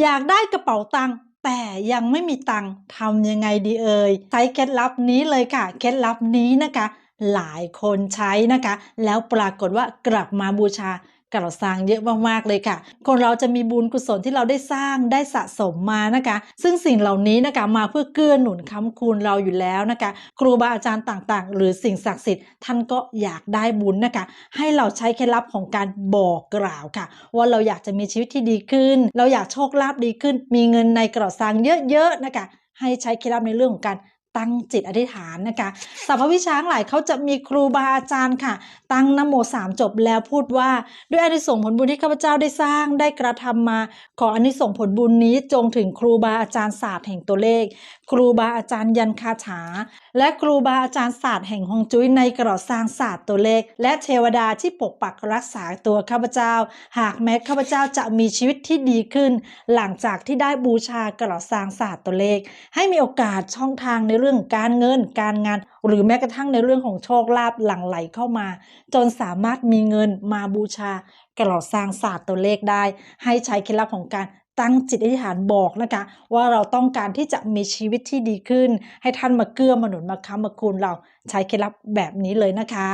อยากได้กระเป๋าตังค์แต่ยังไม่มีตังค์ทำยังไงดีเอ่ยใช้เคล็ดลับนี้เลยค่ะ เคล็ดลับนี้นะคะ หลายคนใช้นะคะ แล้วปรากฏว่ากลับมาบูชา กระสังเยอะมากๆเลยค่ะ คนเราจะมีบุญกุศลที่เราได้สร้างได้สะสมมานะคะ ซึ่งสิ่งเหล่านี้นะคะมาเพื่อเกื้อหนุนค้ำคูณเราอยู่แล้วนะคะ ครูบาอาจารย์ต่างๆ หรือสิ่งศักดิ์สิทธิ์ท่านก็อยากได้บุญนะคะ ให้เราใช้เคล็ดลับของการบอกกล่าวค่ะ ว่าเราอยากจะมีชีวิตที่ดีขึ้น เราอยากโชคลาภดีขึ้น มีเงินในกระสังเยอะๆนะคะให้ใช้เคล็ดลับในเรื่องของการ ตั้งจิตอธิษฐานนะคะสัพพวิชางหลายเขาจะมีครูบาอาจารย์ค่ะ ตั้งนโมสามจบแล้วพูดว่า ด้วยอนิสงส์ผลบุญที่ข้าพเจ้าได้สร้างได้กระทำมา ขออนิสงส์ผลบุญนี้จงถึงครูบาอาจารย์ศาสตร์แห่งตัวเลข ครูบาอาจารย์ยันคาถา และครูบาอาจารย์ศาสตร์แห่งฮงจุ้ยในกระสร้างศาสตร์ตัวเลข และเทวดาที่ปกปักรักษาตัวข้าพเจ้า หากแม้ข้าพเจ้าจะมีชีวิตที่ดีขึ้น หลังจากที่ได้บูชากระสร้างศาสตร์ตัวเลข ให้มีโอกาสช่องทางในเรื่องื่องการเงินการงาน หรือแม้กระทั่งในเรื่องของโชคลาภหลั่งไหลเข้ามา จนสามารถมีเงินมาบูชากระสร้างศาสตร์ตัวเลขได้ ให้ใช้เคล็ดลับของการตั้งจิตอธิษฐานบอกนะคะ ว่าเราต้องการที่จะมีชีวิตที่ดีขึ้น ให้ท่านมาเกื้อมาหนุนมาค้ำมาคูณเราใช้เคล็ดลับแบบนี้เลยนะคะ